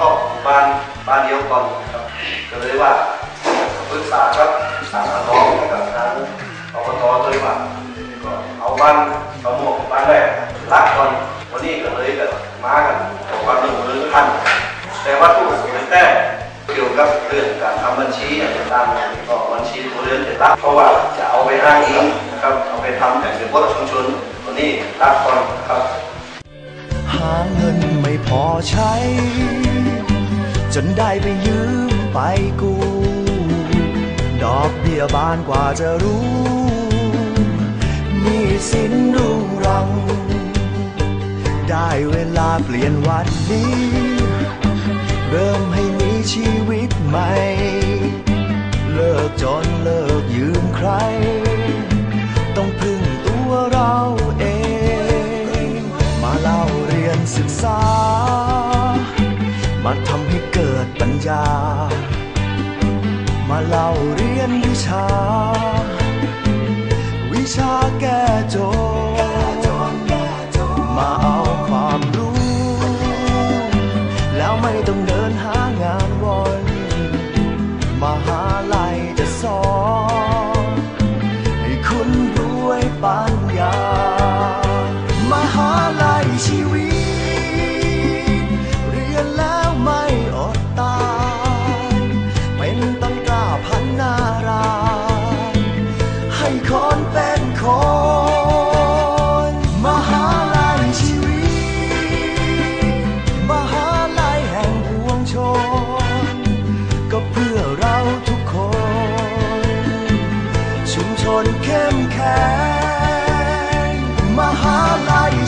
หมอเข้าบ้านบ้านเดียวก่อนนะครับก็เลยว่าปรึกษาครับทางน้องนะครับทางอบตเลยว่าก็เอาบ้านเอาหมวกบ้านแรกรักก่อนวันนี้ก็เลยก็มากันขอความร่วมมือท่านแต่ว่าทุกสิ่งแต่เกี่ยวกับเรื่องการทำบัญชีต่างๆก็บัญชีตัวเรือนจะรับเพราะว่าจะเอาไปอ้างอิงนะครับเอาไปทำแต่เป็นวัตถุชุมชนตัวนี้รับก่อนครับหาเงิน พอใช้ จนได้ไปยืมไปกู้ ดอกเบี้ยบานกว่าจะรู้นี่สินรุงรัง ได้เวลาเปลี่ยนวันนี้ เริ่มให้มีชีวิตใหม่ เลิกจนเลิกยืมใคร ยนศึกษา มาทำให้เกิดปัญญา มาเล่าเรียนวิชา วิชาแก้โจ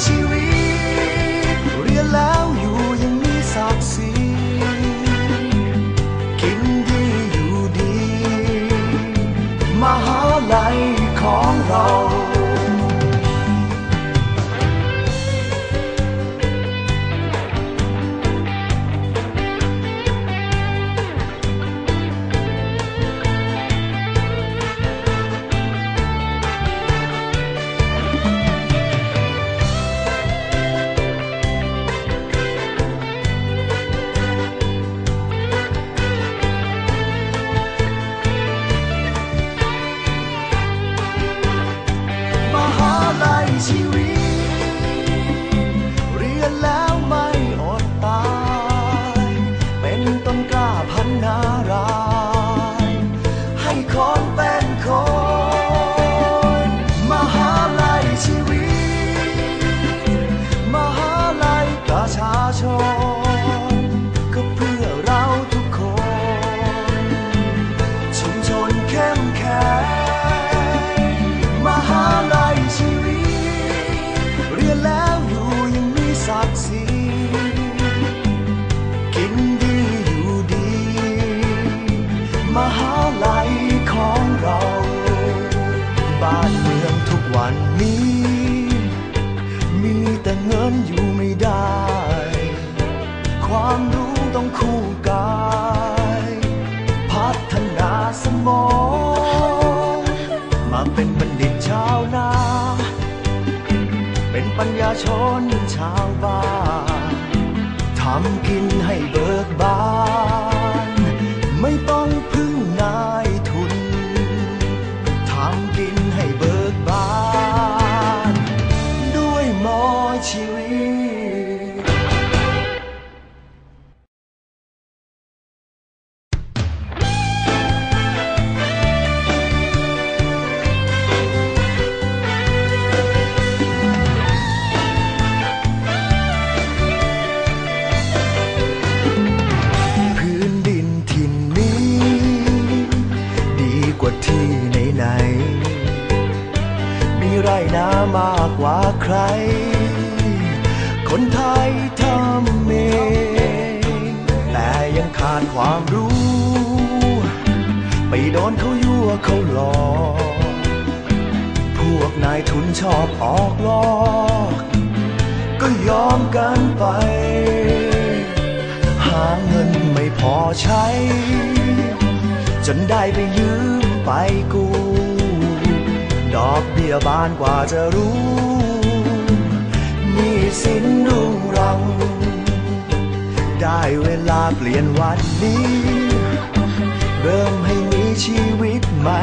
ชีวิต เรียนแล้วอยู่ยังมีศักดิ์ศรีกินดีอยู่ดี มหาลัยของเรา กินดีอยู่ดี มหาลัยของเรา บ้านเมืองทุกวันนี้ มีแต่เงินอยู่ไม่ได้ ความรู้ต้องคู่กาย พัฒนาสมอง มาเป็นบัณฑิตชาวนา เป็นปัญญาชนชาวบ้าน ทำกินใไรน้ามากกว่าใคร คนไทยทำเองแต่ยังขาดความรู้ ไปโดนเขายั่วเขาหลอก พวกนายทุนชอบออกลอก ก็ยอมกันไป หาเงินไม่พอใช้ จนได้ไปยืมไปกู้ ดอกเบี้ยบาลกว่าจะรู้นี่สินรุงรัง ได้เวลาเปลี่ยนวันนี้ เริ่มให้มีชีวิตใหม่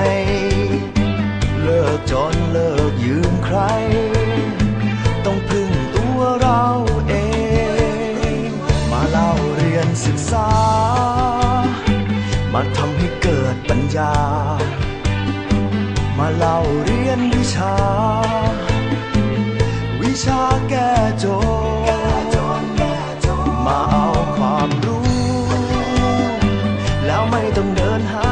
เลิกจนเลิกยืมใคร ต้องพึ่งตัวเราเอง มาเล่าเรียนศึกษา มาทำให้เกิดปัญญา มาเล่าเรียน วิชา วิชาแก้โจนมาเอาความรู้ แล้วไม่ต้องเดินหา